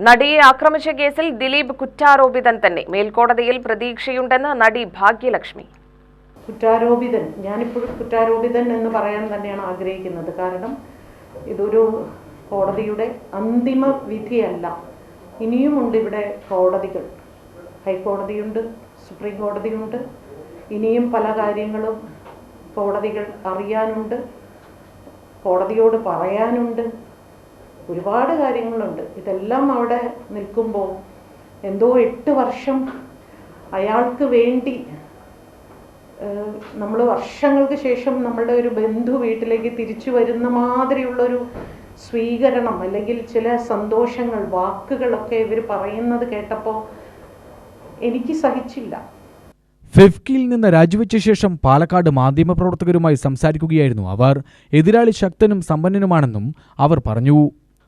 നടിയെ ആക്രമിച്ച കേസിൽ ദിലീപ് കുറ്റാരോപിതൻ തന്നെ. മേൽക്കോടതിയിൽ പ്രതീക്ഷയുണ്ടെന്ന് നടി ഭാഗ്യലക്ഷ്മി. കുറ്റാരോപിതൻ. ഞാനിപ്പോഴും കുറ്റാരോപിതൻ എന്ന് പറയാൻ തന്നെയാണ് ആഗ്രഹിക്കുന്നത്. കാരണം ഇതൊരു കോടതിയുടെ അന്തിമ വിധിയല്ല. ഇനിയുമുണ്ട് ഇവിടെ കോടതികൾ. ഹൈക്കോടതിയുണ്ട് സുപ്രീം കോടതിയുണ്ട്. ഇനിയും പല കാര്യങ്ങളും കോടതികൾ അറിയാനുണ്ട് കോടതിയോട് പറയാനുണ്ട്. ഒരുപാട് കാര്യങ്ങളുണ്ട്. ഇതെല്ലാം അവിടെ നിൽക്കുമ്പോൾ എന്തോ എട്ട് വർഷം അയാൾക്ക് വേണ്ടി നമ്മൾ വർഷങ്ങൾക്ക് ശേഷം നമ്മളുടെ ഒരു ബന്ധു വീട്ടിലേക്ക് തിരിച്ചു വരുന്ന മാതിരിയുള്ളൊരു സ്വീകരണം അല്ലെങ്കിൽ ചില സന്തോഷങ്ങൾ വാക്കുകളൊക്കെ ഇവർ പറയുന്നത് കേട്ടപ്പോൾ എനിക്ക് സഹിച്ചില്ല. ഫെഫ്കിയിൽ നിന്ന് രാജിവെച്ച ശേഷം പാലക്കാട് മാധ്യമപ്രവർത്തകരുമായി സംസാരിക്കുകയായിരുന്നു അവർ. എതിരാളി ശക്തനും സമ്പന്നനുമാണെന്നും അവർ പറഞ്ഞു.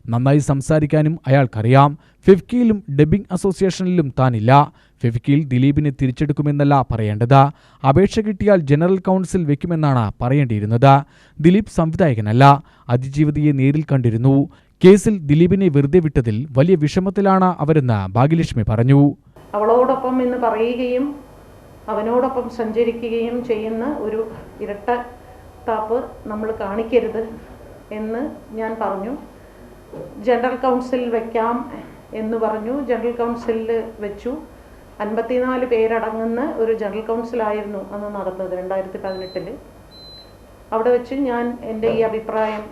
നന്നായി സംസാരിക്കാനും അയാൾക്കറിയാം. ഫെഫ്കിയിലും ഡബിംഗ് അസോസിയേഷനിലും താനില്ല. ഫെഫ്കിയിൽ ദിലീപിനെ തിരിച്ചെടുക്കുമെന്നല്ല പറയേണ്ടത്. അപേക്ഷ കിട്ടിയാൽ ജനറൽ കൗൺസിൽ വെക്കുമെന്നാണ് പറയേണ്ടിയിരുന്നത്. ദിലീപ് സംവിധായകനല്ല. അതിജീവിതയെ നേരിൽ കണ്ടിരുന്നു. കേസിൽ ദിലീപിനെ വെറുതെ വിട്ടതിൽ വലിയ വിഷമത്തിലാണ് അവരെന്ന് ഭാഗ്യലക്ഷ്മി പറഞ്ഞു. അവളോടൊപ്പം എന്ന് പറയുകയും അവനോടൊപ്പം സഞ്ചരിക്കുകയും ചെയ്യുന്ന ഒരു ഇരട്ട താപ്പ് നമ്മൾ കാണിക്കരുത് എന്ന് ഞാൻ പറഞ്ഞു. ജനറൽ കൗൺസിൽ വയ്ക്കാം എന്ന് പറഞ്ഞു. ജനറൽ കൗൺസിലിൽ വെച്ചു. അൻപത്തിനാല് പേരടങ്ങുന്ന ഒരു ജനറൽ കൗൺസിലായിരുന്നു അന്ന് നടന്നത് രണ്ടായിരത്തി പതിനെട്ടിൽ അവിടെ വെച്ച് ഞാൻ എന്റെ ഈ അഭിപ്രായം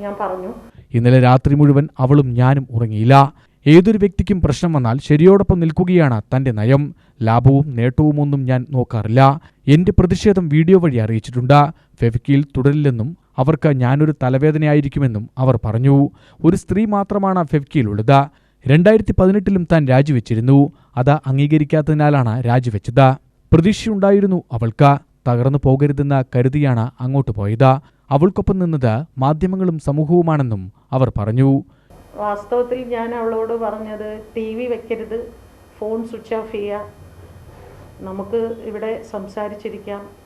ഞാൻ പറഞ്ഞു. ഇന്നലെ രാത്രി മുഴുവൻ അവളും ഞാനും ഉറങ്ങിയില്ല. ഏതൊരു വ്യക്തിക്കും പ്രശ്നം വന്നാൽ ശരിയോടൊപ്പം നിൽക്കുകയാണ് തന്റെ നയം. ലാഭവും നേട്ടവും ഒന്നും ഞാൻ നോക്കാറില്ല. എന്റെ പ്രതിഷേധം വീഡിയോ വഴി അറിയിച്ചിട്ടുണ്ട്. ഫെവിക്കിയിൽ തുടരില്ലെന്നും അവർക്ക് ഞാനൊരു തലവേദനയായിരിക്കുമെന്നും അവർ പറഞ്ഞു. ഒരു സ്ത്രീ മാത്രമാണ് ഫെഫ്കിയിലുള്ളത്. രണ്ടായിരത്തി പതിനെട്ടിലും താൻ രാജിവെച്ചിരുന്നു. അത് അംഗീകരിക്കാത്തതിനാലാണ് രാജിവെച്ചത്. പ്രതീക്ഷയുണ്ടായിരുന്നു അവൾക്ക്. തകർന്നു പോകരുതെന്ന് കരുതിയാണ് അങ്ങോട്ട് പോയത്. അവൾക്കൊപ്പം നിന്നത് മാധ്യമങ്ങളും സമൂഹവുമാണെന്നും അവർ പറഞ്ഞു. വാസ്തവത്തിൽ ഞാൻ അവളോട് പറഞ്ഞത് ടി വി വെക്കരുത് ഫോൺ സ്വിച്ച് ഓഫ് ചെയ്യുക. നമുക്ക് ഇവിടെ സംസാരിച്ചിരിക്കാം.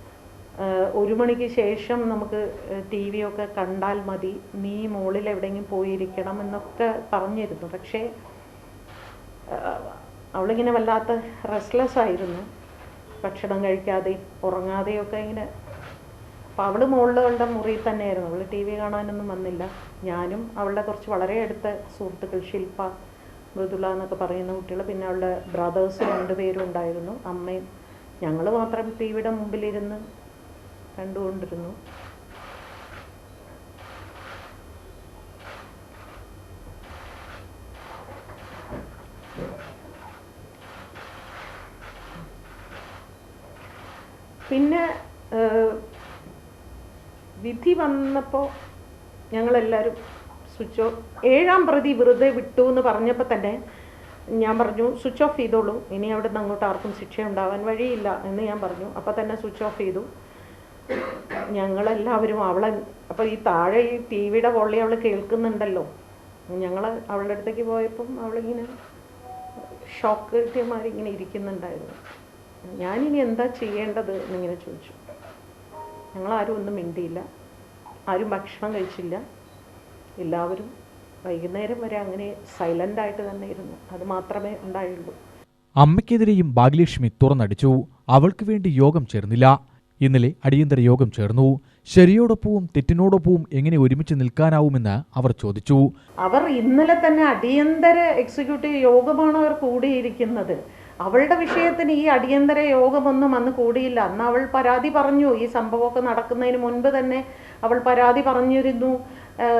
ഒരു മണിക്ക് ശേഷം നമുക്ക് ടി വി ഒക്കെ കണ്ടാൽ മതി. നീ മുകളിൽ എവിടെയെങ്കിലും പോയിരിക്കണം എന്നൊക്കെ പറഞ്ഞിരുന്നു. പക്ഷേ അവളിങ്ങനെ വല്ലാത്ത റെസ്റ്റ്ലെസ് ആയിരുന്നു. ഭക്ഷണം കഴിക്കാതെയും ഉറങ്ങാതെയൊക്കെ ഇങ്ങനെ. അപ്പോൾ അവൾ മുകളിലുള്ള മുറിയിൽ തന്നെയായിരുന്നു. അവൾ ടി വി കാണാനൊന്നും വന്നില്ല. ഞാനും അവളുടെ കുറച്ച് വളരെ അടുത്ത സുഹൃത്തുക്കൾ ശില്പ മൃദുല എന്നൊക്കെ പറയുന്ന കുട്ടികൾ പിന്നെ അവളുടെ ബ്രദേഴ്സ് രണ്ടുപേരും ഉണ്ടായിരുന്നു. അമ്മയും ഞങ്ങൾ മാത്രം ടി വിയുടെ മുമ്പിലിരുന്ന് കണ്ടുകൊണ്ടിരുന്നു. പിന്നെ വിധി വന്നപ്പോൾ ഞങ്ങളെല്ലാവരും സ്വിച്ച് ഓഫ് ഏഴാം പ്രതി വെറുതെ വിട്ടു എന്ന് പറഞ്ഞപ്പോൾ തന്നെ ഞാൻ പറഞ്ഞു സ്വിച്ച് ഓഫ് ചെയ്തോളൂ. ഇനി അവിടെ നിന്ന് അങ്ങോട്ട് ആർക്കും ശിക്ഷ ഉണ്ടാവാൻ വഴിയില്ല എന്ന് ഞാൻ പറഞ്ഞു. അപ്പോൾ തന്നെ സ്വിച്ച് ഓഫ് ചെയ്തു. ഞങ്ങളെല്ലാവരും അവളെ അപ്പോൾ ഈ താഴെ ഈ ടി വിയുടെ പൊള്ളി അവൾ കേൾക്കുന്നുണ്ടല്ലോ. ഞങ്ങൾ അവളുടെ അടുത്തേക്ക് പോയപ്പം അവളിങ്ങനെ ഷോക്ക് കിട്ടിയമാരി ഇങ്ങനെ ഇരിക്കുന്നുണ്ടായിരുന്നു. ഞാനിനി എന്താ ചെയ്യേണ്ടത് എന്നിങ്ങനെ ചോദിച്ചു. ഞങ്ങളാരും ഒന്നും മിണ്ടിയില്ല. ആരും ഭക്ഷണം കഴിച്ചില്ല. എല്ലാവരും വൈകുന്നേരം വരെ അങ്ങനെ സൈലന്റ് ആയിട്ട് തന്നെ ഇരുന്നു. അത് മാത്രമേ ഉണ്ടായുള്ളൂ. അമ്മയ്ക്കെതിരെയും ഭാഗ്യലക്ഷ്മി തുറന്നടിച്ചു. അവൾക്ക് വേണ്ടി യോഗം ചേർന്നില്ല. ഇന്നലെ അടിയന്തര യോഗം ചേർന്നു. ശരിയോടൊപ്പവും തെറ്റിനോടൊപ്പവും എങ്ങനെ ഒരുമിച്ച് നിൽക്കാനാവുമെന്ന് അവർ ചോദിച്ചു. അവർ ഇന്നലെ തന്നെ അടിയന്തര എക്സിക്യൂട്ടീവ് യോഗമാണ് അവർ കൂടിയിരിക്കുന്നത്. അവളുടെ വിഷയത്തിന് ഈ അടിയന്തര യോഗമൊന്നും അന്ന് കൂടിയില്ല. അന്ന് അവൾ പരാതി പറഞ്ഞു. ഈ സംഭവമൊക്കെ നടക്കുന്നതിന് മുൻപ് തന്നെ അവൾ പരാതി പറഞ്ഞിരുന്നു.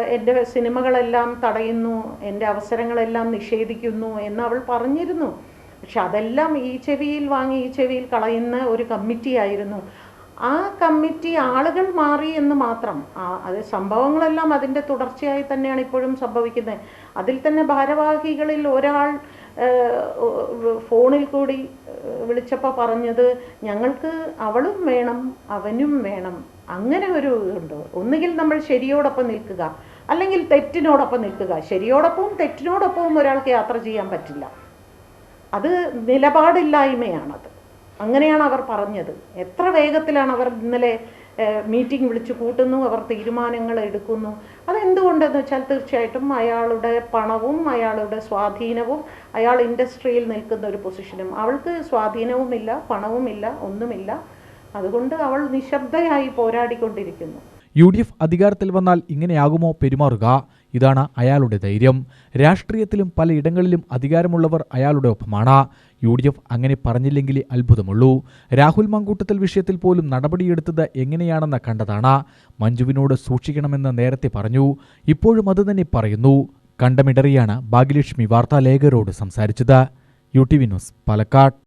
എന്റെ സിനിമകളെല്ലാം തടയുന്നു. എന്റെ അവസരങ്ങളെല്ലാം നിഷേധിക്കുന്നു എന്ന് അവൾ പറഞ്ഞിരുന്നു. പക്ഷെ അതെല്ലാം ഈ ചെവിയിൽ വാങ്ങി ഈ ചെവിയിൽ കളയുന്ന ഒരു കമ്മിറ്റി ആയിരുന്നു ആ കമ്മിറ്റി ആളുകൾ മാറി എന്ന് മാത്രം. അത് സംഭവങ്ങളെല്ലാം അതിന്റെ തുടർച്ചയായി തന്നെയാണ് ഇപ്പോഴും സംഭവിക്കുന്നത്. അതിൽ തന്നെ ഭാരവാഹികളിൽ ഒരാൾ ഫോണിൽ കൂടി വിളിച്ചപ്പോൾ പറഞ്ഞത് ഞങ്ങൾക്ക് അവളും വേണം അവനും വേണം. അങ്ങനെ ഒരു ഇതുണ്ട്. ഒന്നുകിൽ നമ്മൾ ശരിയോടൊപ്പം നിൽക്കുക അല്ലെങ്കിൽ തെറ്റിനോടൊപ്പം നിൽക്കുക. ശരിയോടൊപ്പവും തെറ്റിനോടൊപ്പവും ഒരാൾക്ക് യാത്ര ചെയ്യാൻ പറ്റില്ല. അത് നിലപാടില്ലായ്മയാണത്. അങ്ങനെയാണ് അവർ പറഞ്ഞത്. എത്ര വേഗത്തിലാണ് അവർ ഇന്നലെ മീറ്റിംഗ് വിളിച്ചു കൂട്ടുന്നു അവർ തീരുമാനങ്ങൾ എടുക്കുന്നു. അതെന്തുകൊണ്ടെന്ന് വെച്ചാൽ തീർച്ചയായിട്ടും അയാളുടെ പണവും അയാളുടെ സ്വാധീനവും അയാൾ ഇൻഡസ്ട്രിയിൽ നിൽക്കുന്ന ഒരു പൊസിഷനും. അവൾക്ക് സ്വാധീനവുമില്ല പണവുമില്ല ഒന്നുമില്ല. അതുകൊണ്ട് അവൾ നിശബ്ദയായി പോരാടിക്കൊണ്ടിരിക്കുന്നു. യു ഡി എഫ് അധികാരത്തിൽ വന്നാൽ ഇങ്ങനെയാകുമോ പെരുമാറുക? ഇതാണ് അയാളുടെ ധൈര്യം. രാഷ്ട്രീയത്തിലും പലയിടങ്ങളിലും അധികാരമുള്ളവർ അയാളുടെ ഒപ്പമാണ്. യു ഡി എഫ് അങ്ങനെ പറഞ്ഞില്ലെങ്കിലേ അത്ഭുതമുള്ളൂ. രാഹുൽ മങ്കൂട്ടത്തിൽ വിഷയത്തിൽ പോലും നടപടിയെടുത്തത് എങ്ങനെയാണെന്ന് കണ്ടതാണ്. മഞ്ജുവിനോട് സൂക്ഷിക്കണമെന്ന് നേരത്തെ പറഞ്ഞു. ഇപ്പോഴും അതുതന്നെ പറയുന്നു. കണ്ടമിടറിയാണ് ഭാഗ്യലക്ഷ്മി വാർത്താലേഖകരോട് സംസാരിച്ചത്. U T V news Palakkad.